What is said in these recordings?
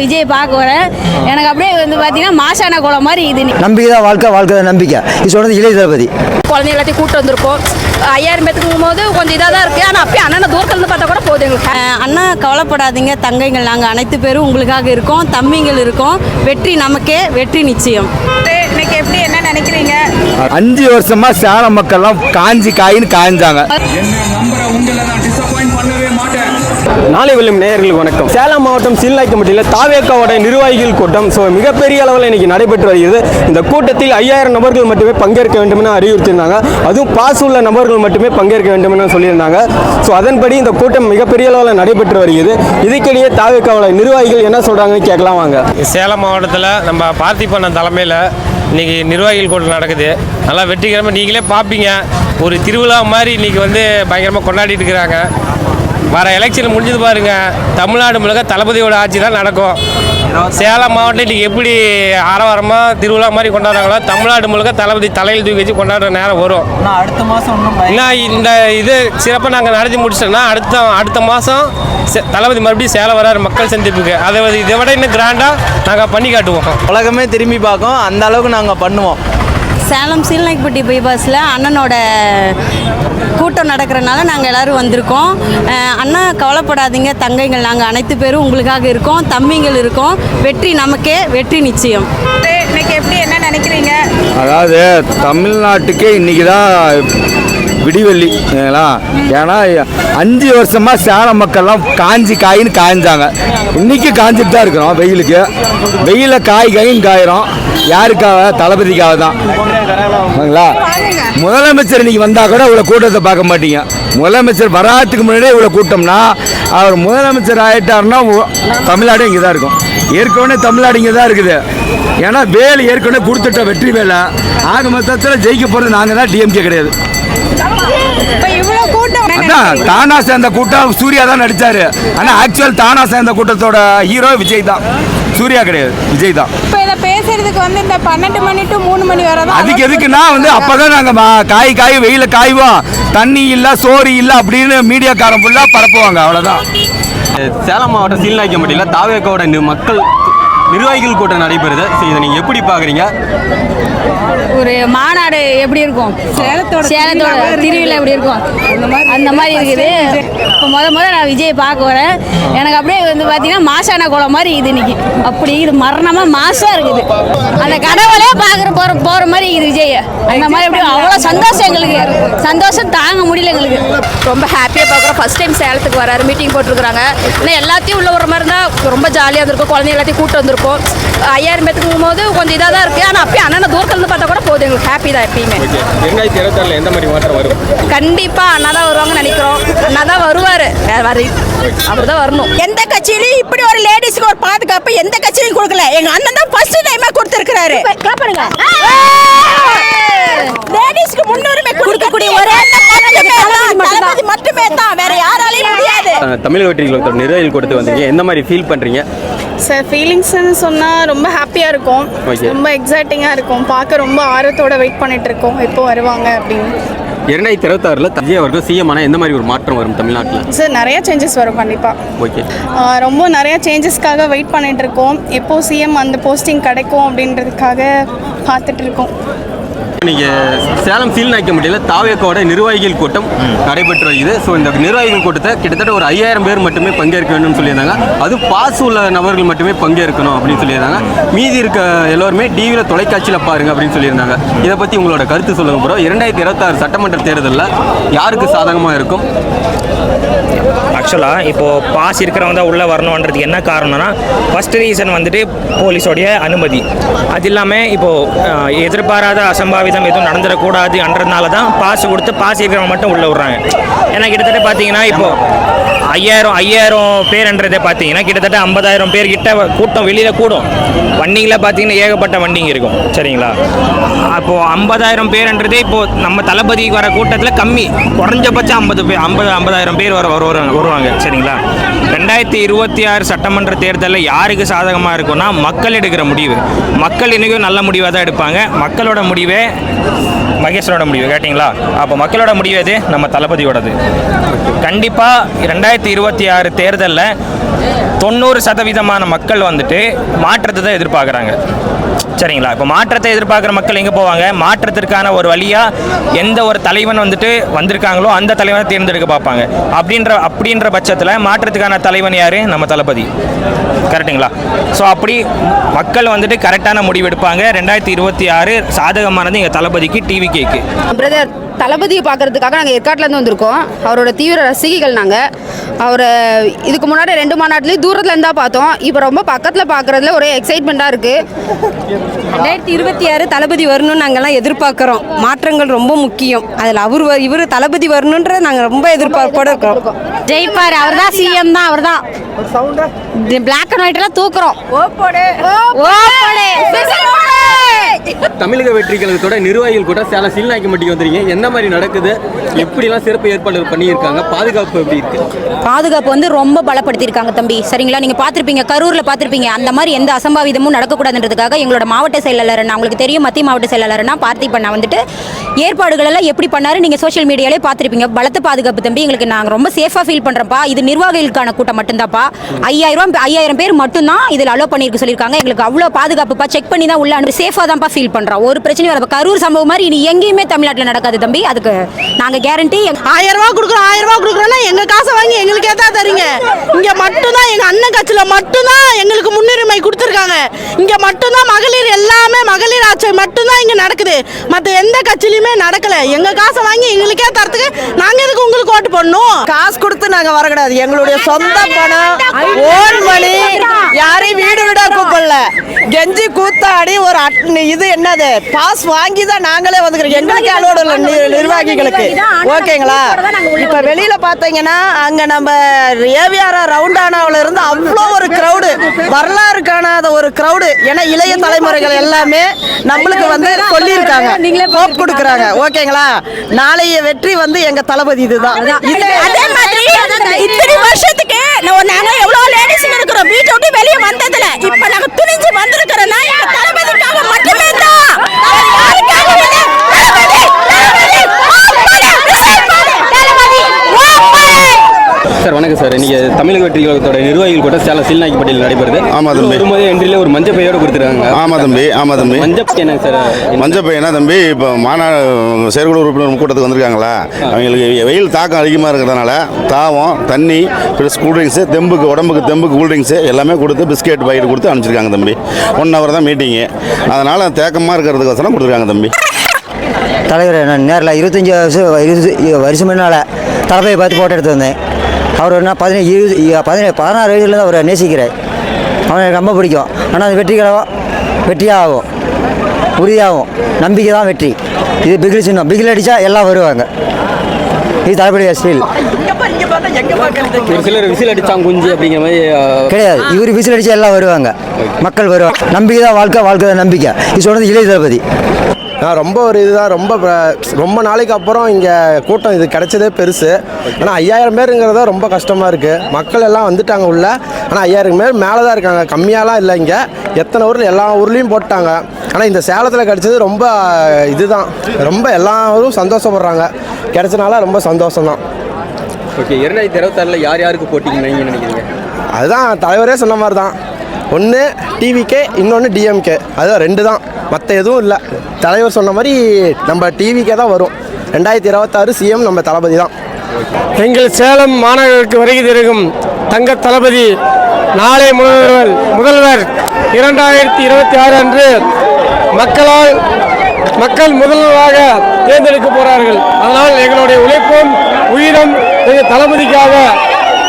நான் விஜய் பார்க்க வரேன் எனக்கு அப்படியே வந்து பார்த்தீங்கன்னா மாசான குளம் மாதிரி இது. நம்பிக்கை தான் வாழ்க்கை வாழ்க்கை தான் நம்பிக்கை. இது சொன்னது இளைய தளபதி. குழந்தை எல்லாத்தையும் கூட்டு வந்திருக்கோம். ஐயாயிரம் பேத்துக்கும் போது கொஞ்சம் இதாக தான் இருக்குது ஆனால் அப்பயே அண்ணனை தூரத்துல இருந்து பார்த்தா கூட போதும் எங்களுக்கு. அண்ணா கவலைப்படாதீங்க. தங்கைகள் நாங்கள் அனைத்து பேரும் உங்களுக்காக இருக்கோம். தம்பிங்கள் இருக்கோம். வெற்றி நமக்கே வெற்றி நிச்சயம். இன்னைக்கு எப்படி என்ன நினைக்கிறீங்க? அஞ்சு வருஷமா சேலம் மக்கள்லாம் காஞ்சி காயின்னு காய்ஞ்சாங்க. நாளை வெல்லும் நேயர்களுக்கு வணக்கம். சேலம் மாவட்டம் சீல்நாய்க்கம்பட்டியில் தாவேக்காவோட நிர்வாகிகள் கூட்டம். ஸோ மிகப்பெரிய அளவில் இன்னைக்கு நடைபெற்று வருகிறது. இந்த கூட்டத்தில் ஐயாயிரம் நபர்கள் மட்டுமே பங்கேற்க வேண்டும் என அறிவுறுத்தியிருந்தாங்க. அதுவும் பாஸ் உள்ள நபர்கள் மட்டுமே பங்கேற்க வேண்டும் என சொல்லியிருந்தாங்க. ஸோ அதன்படி இந்த கூட்டம் மிகப்பெரிய அளவில் நடைபெற்று வருகிறது. இதுக்கிடையே தாவேக்காவோட நிர்வாகிகள் என்ன சொல்கிறாங்கன்னு கேட்கலாம் வாங்க. சேலம் மாவட்டத்தில் நம்ம பார்த்திபண்ணன் தலைமையில் இன்றைக்கி நிர்வாகிகள் கூட்டம் நடக்குது. நல்லா வெற்றிகரமாக நீங்களே பார்ப்பீங்க ஒரு திருவிழா மாதிரி இன்னைக்கு வந்து பயங்கரமாக கொண்டாடிட்டு இருக்கிறாங்க. வர எலெக்ஷன் முடிஞ்சது பாருங்க. தமிழ்நாடு முழுக்க தளபதியோட ஆட்சி தான் நடக்கும். சேலம் மாவட்டம் இன்னைக்கு எப்படி ஆரவாரமாக திருவிழா மாதிரி கொண்டாடுறாங்களோ தமிழ்நாடு முழுக்க தளபதி தலையில் தூக்கி வச்சு கொண்டாடுற நேரம் வரும். அடுத்த மாதம் இன்னும் இந்த இது சிறப்பாக நாங்கள் நடத்தி முடிச்சிட்டோம்னா அடுத்த அடுத்த மாதம் தளபதி மறுபடியும் சேலம் வராரு மக்கள் சந்திப்புக்கு. அதை இதை விட இன்னும் கிராண்டாக நாங்கள் பண்ணி காட்டுவோம். உலகமே திரும்பி பார்க்கும். அந்த அளவுக்கு நாங்கள் பண்ணுவோம். சேலம் சீல்நாய்க்குப்பட்டி பைபாஸில் அண்ணனோட கூட்டம் நடக்கிறனால நாங்கள் எல்லாரும் வந்திருக்கோம். அண்ணா கவலைப்படாதீங்க. தங்கைகள் நாங்கள் அனைத்து பேரும் உங்களுக்காக இருக்கோம். தம்பிங்கள் இருக்கோம். வெற்றி நமக்கே வெற்றி நிச்சயம். இன்னைக்கு எப்படி என்ன நினைக்கிறீங்க? அதாவது தமிழ்நாட்டுக்கே இன்னைக்கு தான் விடிவெள்ளி சரிங்களா? ஏன்னா அஞ்சு வருஷமா சேலம் மக்கள்லாம் காஞ்சி காயின்னு காய்ஞ்சாங்க இன்னைக்கு காஞ்சிட்டு தான் இருக்கிறோம் வெயிலுக்கு. வெயில காய் காயின்னு காயிறோம் யாருக்காக? தளபதிக்காக தான். முதலமைச்சர் இன்னைக்கு வந்தா கூட இவ்வளோ கூட்டத்தை பார்க்க மாட்டீங்க. முதலமைச்சர் வராதுக்கு முன்னாடியே இவ்வளோ கூட்டம்னா அவர் முதலமைச்சர் ஆயிட்டாருன்னா தமிழ்நாடு இங்கே தான் இருக்கும். ஏற்கனவே தமிழ்நாடு இங்கே தான் இருக்குது. ஏன்னா வேலை ஏற்கனவே கொடுத்துட்ட வெற்றி வேலை. ஆக மொத்தத்தில் ஜெயிக்க போகிறது நாங்கள் தான் டிஎம்கே கிடையாது. இப்போ இவ்வளோ அதான் தானா சேர்ந்த கூட்டம் சூர்யா தான் நடிச்சாரு. ஆனா ஆக்சுவல் தானா சேர்ந்த கூட்டத்தோட ஹீரோ விஜய் தான். சூர்யா கிடையாது விஜய் தான். இப்போ இதை பேசுறதுக்கு வந்து இந்த பன்னெண்டு மணி டு மூணு மணி வரை தான் அதுக்கு எதுக்குன்னா வந்து அப்பதான் நாங்க காய் காய் வெயில காய்வோம். தண்ணி இல்ல சோறு இல்ல அப்படின்னு மீடியாக்காரன் ஃபுல்லா பரப்புவாங்க அவ்வளவுதான். சேலம் மாவட்டம் சீல்நாய்க்கம்பட்டியில் தாவேக்காவோட நி- மக்கள் நிர்வாகிகள் கூட்டம் நடைபெறுது. இதை நீங்கள் எப்படி பார்க்குறீங்க? ஒரு மாநாடு எப்படி இருக்கும்? சேலத்தோட சேலத்தோட திருவிழா எப்படி இருக்கும்? அந்த மாதிரி இருக்குது. இப்போ முத முத நான் விஜய் பார்க்க வரேன். எனக்கு அப்படியே வந்து பார்த்தீங்கன்னா மாசான குளம் மாதிரி இது இன்னைக்கு. அப்படி இது மரணமாக மாசாக இருக்குது. அந்த கடவுளே பார்க்குற போகிற போகிற மாதிரி இது விஜய். அந்த மாதிரி அப்படி அவ்வளோ சந்தோஷம் எங்களுக்கு. சந்தோஷம் தாங்க முடியல எங்களுக்கு. ரொம்ப ஹாப்பியாக பார்க்குறோம். ஃபர்ஸ்ட் டைம் சேலத்துக்கு வராரு மீட்டிங் போட்டிருக்காங்க இன்னும் எல்லாத்தையும் உள்ள வர மாதிரி இருந்தால் ரொம்ப ஜாலியாக இருந்திருக்கும். குழந்தை எல்லாத்தையும் கூட்டு வந்திருக்கோம். ஐயாயிரம் பேத்துக்கும் போது கொஞ்சம் இதாக தான் இருக்குது ஆனால் அப்பயே அண்ணனை தூரத்துல இருந்து பார்த்தா கூட போதும். எங்களுக்கு ஹாப்பி தான் எப்பயுமே. ரெண்டாயிரத்தி இருபத்தாறில் எந்த மாதிரி மாற்றம் வரும்? கண்டிப்பாக அண்ணா தான் வருவாங்கன்னு நினைக்கிறோம். அண்ணா தான் வருவார். வரி அவர் தான் வரணும். எந்த கட்சியிலையும் இப்படி ஒரு லேடிஸ்க்கு ஒரு பாதுகாப்பு எந்த கட்சியிலையும் கொடுக்கல. எங்க அண்ணன் தான் ஃபர்ஸ்ட் டைமா கொடுத்திருக்கிறாரு. பண்ணுங்க. லேடிஸ்க்கு முன்னுரிமை கொடுக்கக்கூடிய ஒரே மட்டுமே தான் தளபதி மட்டுமே தான். வேற யாராலையும் முடியாது. தமிழக வெற்றிகளோட நிர்வாகிகள் கூட்டத்துக்கு வந்தீங்க. எந்த மாதிரி ஃபீல் பண்ணுறீங்க சார் ஃபீலிங்ஸ்னு சொன்னால் ரொம்ப ஹாப்பியாக இருக்கும். ரொம்ப எக்ஸைட்டிங்காக இருக்கும். பார்க்க ரொம்ப ஆர்வத்தோட வெயிட் பண்ணிட்டு இருக்கோம். எப்போ வருவாங்க அப்படின்னு. இரண்டாயிரத்தி இருபத்தாறில் விஜய் அவர்கள் சிஎம் ஆனால் எந்த மாதிரி ஒரு மாற்றம் வரும் தமிழ்நாட்டில்? சார் நிறைய சேஞ்சஸ் வரும் கண்டிப்பாக ஓகே ரொம்ப நிறைய சேஞ்சஸ்க்காக வெயிட் பண்ணிட்டு இருக்கோம். எப்போ சிஎம் அந்த போஸ்டிங் கிடைக்கும் அப்படின்றதுக்காக பார்த்துட்டு இருக்கோம். இன்னைக்கு சேலம் சீல் நாய்க்கம்பட்டியில் தாவேக்காவோட நிர்வாகிகள் கூட்டம் நடைபெற்று வருகிறது. ஸோ இந்த நிர்வாகிகள் கூட்டத்தை கிட்டத்தட்ட ஒரு ஐயாயிரம் பேர் மட்டுமே பங்கேற்க வேண்டும்னு சொல்லியிருந்தாங்க. அது பாஸ் உள்ள நபர்கள் மட்டுமே பங்கேற்கணும் அப்படின்னு சொல்லியிருந்தாங்க. மீதி இருக்க எல்லோருமே டிவியில் தொலைக்காட்சியில் பாருங்க அப்படின்னு சொல்லியிருந்தாங்க. இதை பற்றி உங்களோட கருத்து சொல்லுங்க ப்ரோ இரண்டாயிரத்தி இருபத்தாறு சட்டமன்ற தேர்தலில் யாருக்கு சாதகமாக இருக்கும்? ஆக்சுவலாக இப்போது பாஸ் இருக்கிறவங்க தான் உள்ளே வரணுன்றதுக்கு என்ன காரணம்னா ஃபஸ்ட் ரீசன் வந்துட்டு போலீஸோடைய அனுமதி. அது இல்லாமல் இப்போது எதிர்பாராத அசம்பாவிதம் எதுவும் நடந்துடக்கூடாதுன்றதுனால தான் பாஸ் கொடுத்து பாஸ் இருக்கிறவங்க மட்டும் உள்ளே விட்றாங்க. ஏன்னா கிட்டத்தட்ட பார்த்தீங்கன்னா இப்போது ஐயாயிரம் ஐயாயிரம் பேர்ன்றதை பார்த்தீங்கன்னா கிட்டத்தட்ட ஐம்பதாயிரம் பேர் கிட்ட கூட்டம் வெளியில் கூடும். வண்டிங்கில் பார்த்தீங்கன்னா ஏகப்பட்ட வண்டிங்க இருக்கும். சரிங்களா? அப்போது ஐம்பதாயிரம் பேர்ன்றதே இப்போது நம்ம தளபதிக்கு வர கூட்டத்தில் கம்மி. குறைஞ்சபட்சம் ஐம்பது பேர் ஐம்பது ஐம்பதாயிரம் பேர் வர வருவாங்க வருவாங்க. சரிங்களா? ரெண்டாயிரத்தி இருபத்தி ஆறு சட்டமன்ற தேர்தலில் யாருக்கு சாதகமாக இருக்கும்னா மக்கள் எடுக்கிற முடிவு. மக்கள் இன்றைக்கும் நல்ல முடிவாக தான் எடுப்பாங்க. மக்களோட முடிவே மகேஷனோட முடிவு கேட்டிங்களா? அப்போ மக்களோட முடிவு எது? நம்ம தளபதியோடது. கண்டிப்பாக ரெண்டாயிரத்தி இருபத்தி ஆறு தேர்தலில் தொண்ணூறு சதவீதமான மக்கள் வந்துட்டு மாற்றத்தை தான் எதிர்பார்க்குறாங்க. சரிங்களா? இப்போ மாற்றத்தை எதிர்பார்க்குற மக்கள் எங்கே போவாங்க? மாற்றத்திற்கான ஒரு வழியாக எந்த ஒரு தலைவன் வந்துட்டு வந்திருக்காங்களோ அந்த தலைவனை தேர்ந்தெடுக்க பார்ப்பாங்க. அப்படின்ற அப்படின்ற பட்சத்தில் மாற்றத்துக்கான தலைவன் யார்? நம்ம தளபதி. கரெக்டுங்களா ஸோ அப்படி மக்கள் வந்துட்டு கரெக்டான முடிவு எடுப்பாங்க. ரெண்டாயிரத்தி இருபத்தி ஆறு சாதகமானது எங்கள் தளபதிக்கு டிவி கேக்கு பிரதர் தளபதியை பார்க்கறதுக்காக நாங்கள் ஏற்காட்டிலேருந்து வந்திருக்கோம். அவரோட தீவிர ரசிகைகள் நாங்கள் அவரை இதுக்கு முன்னாடி ரெண்டு மாநாட்டிலையும் தூரத்தில் இருந்தால் பார்த்தோம். இப்போ ரொம்ப பக்கத்தில் பார்க்குறதுல ஒரே எக்ஸைட்மெண்ட்டாக இருக்குது ரெண்டாயிரத்தி இருபத்தி ஆறு தளபதி வரணும்னு நாங்கள்லாம் எதிர்பார்க்குறோம். மாற்றங்கள் ரொம்ப முக்கியம். அதில் அவர் இவர் தளபதி வரணுன்றது நாங்கள் ரொம்ப எதிர்பார்ப்போடு இருக்கோம். ஜெயிப்பார். அவர் தான் சிஎம் தான் அவர் தான் பிளாக் அண்ட் ஒயிட் எல்லாம் தூக்குறோம். தமிழக வெற்றி கழகத்தோட நிர்வாகிகள் கூட சேலம் சீல்நாய்க்கம்பட்டிக்கு வந்துருக்கீங்க. என்ன மாதிரி நடக்குது? எப்படிலாம் சிறப்பு ஏற்பாடு பண்ணியிருக்காங்க? பாதுகாப்பு எப்படி இருக்கு? பாதுகாப்பு வந்து ரொம்ப பலப்படுத்தியிருக்காங்க தம்பி. சரிங்களா? நீங்கள் பார்த்துருப்பீங்க கரூரில் பார்த்துருப்பீங்க. அந்த மாதிரி எந்த அசம்பாவிதமும் நடக்கக்கூடாதுன்றதுக்காக எங்களோட மாவட்ட செயலாளர் நான் உங்களுக்கு தெரியும் மத்திய மாவட்ட செயலாளர்னா பார்த்திபண்ணா வந்துட்டு ஏற்பாடுகள் எல்லாம் எப்படி பண்ணாரு நீங்கள் சோஷியல் மீடியாலே பார்த்துருப்பீங்க. பலத்த பாதுகாப்பு தம்பி. எங்களுக்கு நாங்கள் ரொம்ப சேஃபாக ஃபீல் பண்ணுறோம்ப்பா இது நிர்வாகிகளுக்கான கூட்டம் மட்டும்தான்ப்பா. ஐயாயிரம் ஐயாயிரம் பேர் மட்டும்தான் இதில் அலோ பண்ணியிருக்கு சொல்லியிருக்காங்க. எங்களுக்கு அவ்வளோ பாதுகாப்புப்பா. செக் பண்ணி தான் உள்ள அனுப்பி சேஃபாக தான்ப்பா ஃபீல் பண்ணுறோம் ஒரு பிரச்சனையும் வர கரூர் சம்பவம் மாதிரி இனி எங்கேயுமே தமிழ்நாட்டில் நடக்காது தம்பி. அதுக்கு நாங்கள் கேரண்டி ஆயிரம் ரூபா கொடுக்குறோம் ஆயிரம் ரூபா கொடுக்குறோம்னா எங்க காசை வாங்கி எங்களுக்கே தான் தரீங்க. இங்க மட்டும்தான் எங்க அண்ணன் கட்சியில மட்டும்தான் எங்களுக்கு முன்னுரிமை கொடுத்துருக்காங்க. இங்க மட்டும்தான் மகளிர் எல்லாமே மகளிர் ஆட்சி மட்டும்தான் இங்க நடக்குது. மத்த எந்த கட்சியிலுமே நடக்கல. எங்க காசை வாங்கி எங்களுக்கே தரத்துக்கு நாங்க எதுக்கு உங்களுக்கு ஓட்டு போடணும்? காசு கொடுத்து நாங்க வரக்கூடாது. எங்களுடைய சொந்த பணம் ஓன் மணி யாரையும் வீடு வீடா கூப்பிடல. கெஞ்சி கூத்தாடி ஒரு இது என்னது? பாஸ் வாங்கி தான் நாங்களே வந்துக்கிறோம். எங்களுக்கு அலோடு இல்லை நிர்வாகிகளுக்கு. ஓகேங்களா? இப்ப வெளியில பாத்தீங்கன்னா அங்க நம்ம ஏவிஆர் ரவுண்டானாவில இருந்து அவ்வளோ ஒரு கிரவுடு வரலாறு காணாத ஒரு கிரவுடு ஏன்னா இளைய தலைமுறைகள் எல்லாமே நம்மளுக்கு வந்து சொல்லியிருக்காங்க. ஹோப் கொடுக்குறாங்க. ஓகேங்களா? நாளைய வெற்றி வந்து எங்க தளபதி இதுதான். இது- அதே மாதிரி இத்தனை வருஷத்துக்கு நாங்க எவ்வளவு லேடிஸ் இருக்கிறோம்? வீட்டை விட்டு வெளியே வந்ததுல இப்ப நாங்க துணிஞ்சு வந்திருக்கிறோம்னா எங்க தளபதிக்காக மட்டுமே தான் வேற யாருக்காகவும் இல்ல. தளபதி, தளபதி, ஓப்படு, ரிசைன் பண்ணு. தளபதி, ஓப்படு. சார். இன்னைக்கு தமிழக வெற்றி கழகத்தோட நிர்வாகிகள் கூட சேலம் சீல்நாய்க்கப்பட்டியில் நடைபெறுது. ஆமா தம்பி. வரும்போது என்ட்ரியில் ஒரு மஞ்சள் பையோட கொடுத்துருக்காங்க. ஆமா தம்பி ஆமா தம்பி. மஞ்சள் பை என்னங்க சார்? மஞ்சள் பையனா தம்பி இப்போ மாநாடு செயற்குழு உறுப்பினர் கூட்டத்துக்கு வந்திருக்காங்களா? அவங்களுக்கு வெயில் தாக்கம் அதிகமாக இருக்கிறதுனால தாவம் தண்ணி ப்ளஸ் கூல்ட்ரிங்க்ஸு தெம்புக்கு உடம்புக்கு தெம்புக்கு கூல்ட்ரிங்க்ஸு எல்லாமே கொடுத்து பிஸ்கெட் பாக்கெட் கொடுத்து அனுப்பிச்சிருக்காங்க தம்பி. ஒன் ஹவர் தான் மீட்டிங்கு அதனால் தேக்கமாக இருக்கிறதுக்கோசரம் கொடுத்துருக்காங்க தம்பி. தலைவர் நான் நேரில் இருபத்தஞ்சி வருஷம் இருபது வருஷம் முன்னால் தலைமையை பார்த்து ஃபோட்டோ எடுத்து வந்தேன். அவர் என்ன பதினேழு இருபது பதினேழு பதினாறு வயசுலேருந்து அவரை நேசிக்கிறேன் அவனை எனக்கு ரொம்ப பிடிக்கும். ஆனால் அது வெற்றிகரமாக வெற்றியாக ஆகும் உறுதியாகும். நம்பிக்கை தான் வெற்றி. இது பிகில் சின்னம். பிகில் அடித்தா எல்லாம் வருவாங்க. இது தளபதி ஸ்டைல் ஒரு சிலர் விசில் அடிச்சாங்க குஞ்சு அப்படிங்கிற மாதிரி அஹ், கிடையாது. இவர் விசில் அடித்தா எல்லாம் வருவாங்க. மக்கள் வருவாங்க. நம்பிக்கை தான் வாழ்க்கை வாழ்க்கை தான் நம்பிக்கை. இது சொன்னது இளைய தளபதி. நான் ரொம்ப ஒரு இதுதான் ரொம்ப ரொம்ப நாளைக்கு அப்புறம் இங்கே கூட்டம் இது கிடைச்சதே பெருசு. ஆனால் ஐயாயிரம் பேருங்கிறத ரொம்ப கஷ்டமாக இருக்குது மக்கள் எல்லாம் வந்துட்டாங்க உள்ள. ஆனால் ஐயாயிரம் பேர் மேலே தான் இருக்காங்க. கம்மியாலாம் இல்லை இங்கே. எத்தனை ஊரில் எல்லா ஊர்லேயும் போட்டாங்க. ஆனால் இந்த சேலத்தில் கிடைச்சது ரொம்ப இதுதான். ரொம்ப எல்லாரும் சந்தோஷப்படுறாங்க. கிடைச்சனால ரொம்ப சந்தோஷம்தான். ஓகே இரண்டாயிரத்தி இருபத்தாறில் யார் யாருக்கு போட்டிங்க நினைக்கிறீங்க? அதுதான் தலைவரே சொன்ன மாதிரி தான் ஒன்று டிவிக்கே இன்னொன்று டிஎம்கே அதுதான் ரெண்டு தான். மற்ற எதுவும் இல்லை. தலைவர் சொன்ன மாதிரி நம்ம டிவிக்கே தான் வரும். ரெண்டாயிரத்தி இருபத்தாறு சிஎம் நம்ம தளபதி தான். எங்கள் சேலம் மாநகருக்கு வருகை தருகும் தங்க தளபதி நாளை முதல்வர் முதல்வர் இரண்டாயிரத்தி இருபத்தி ஆறு அன்று மக்களால் மக்கள் முதல்வராக தேர்ந்தெடுக்க போகிறார்கள் அதனால் எங்களுடைய உழைப்பும் உயிரும் எங்கள் தளபதிக்காக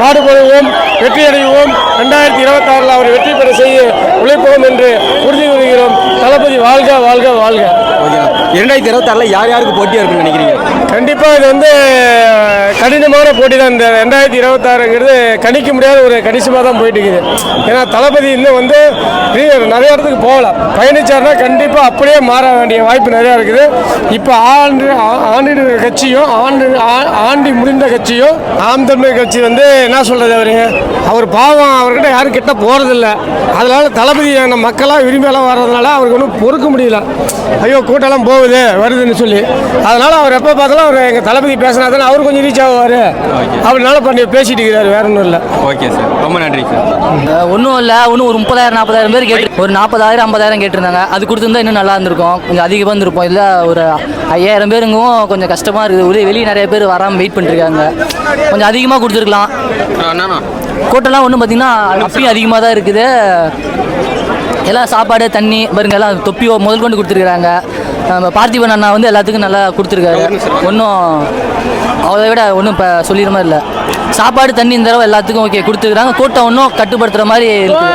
பாடுபடுவோம் வெற்றி அடைவோம் ரெண்டாயிரத்தி இருபத்தாறில் அவர் வெற்றி பெற செய்ய உழைப்போம் என்று உறுதி கூறுகிறோம். தளபதி வாழ்க வாழ்க வாழ்க. இரண்டாயிரத்தி இருபத்தாறில் யார் யாருக்கு போட்டியாக இருக்குன்னு நினைக்கிறீங்க? கண்டிப்பாக இது வந்து கடினமான போட்டி தான் இந்த ரெண்டாயிரத்தி இருபத்தாறுங்கிறது கணிக்க முடியாத ஒரு கணிசமாக தான் போயிட்டு இருக்குது ஏன்னா தளபதி இன்னும் வந்து நிறைய இடத்துக்கு போகல. பயணிச்சார்னா கண்டிப்பாக அப்படியே மாற வேண்டிய வாய்ப்பு நிறையா இருக்குது. இப்போ ஆண்டு ஆ- கட்சியும் ஆண்டு ஆ- ஆண்டி முடிந்த கட்சியும் ஆம் தமிழ் கட்சி வந்து என்ன சொல்கிறது அவருங்க? அவர் பாவம் அவர்கிட்ட யாரும் கிட்ட போகிறதில்ல அதனால தளபதி மக்களாக விரும்பியெல்லாம் வர்றதுனால அவருக்கு ஒன்றும் பொறுக்க முடியல. ஐயோ கூட்டம்லாம் போகுது வருதுன்னு சொல்லி. அதனால அவர் எப்போ பார்த்தாலும் அவர் எங்கள் தளபதி பேசினா தானே அவர் கொஞ்சம் ரீச் ஆகுவார் அப்படினால பண்ணி பேசிட்டு இருக்கிறாரு வேற ஒன்றும் இல்லை. ஓகே சார் ரொம்ப நன்றி சார் ஒன்றும் இல்லை ஒன்றும் ஒரு முப்பதாயிரம் நாற்பதாயிரம் பேர் கேட்டு ஒரு நாற்பதாயிரம் ஐம்பதாயிரம் கேட்டிருந்தாங்க. அது கொடுத்துருந்தா இன்னும் நல்லா இருந்திருக்கும். கொஞ்சம் அதிகமாக இருந்திருப்போம். இல்லை ஒரு ஐயாயிரம் பேருங்கவும் கொஞ்சம் கஷ்டமாக இருக்குது. வெளியே வெளியே நிறைய பேர் வராமல் வெயிட் பண்ணிருக்காங்க. கொஞ்சம் அதிகமாக கொடுத்துருக்கலாம். கூட்டம்லாம் ஒன்றும் பார்த்தீங்கன்னா அப்பயும் அதிகமாக தான் இருக்குது. எல்லாம் சாப்பாடு தண்ணி பாருங்க எல்லாம் தொப்பி முதல் கொண்டு கொடுத்துருக்குறாங்க. நம்ம பார்த்திபன் அண்ணா வந்து எல்லாத்துக்கும் நல்லா கொடுத்துருக்காரு. ஒன்றும் அவளை விட ஒன்றும் இப்போ சொல்லிடுற மாதிரி இல்லை. சாப்பாடு தண்ணி இந்த தடவை எல்லாத்துக்கும் ஓகே கொடுத்துருக்குறாங்க. கூட்டம் ஒன்றும் கட்டுப்படுத்துகிற மாதிரி இருக்குது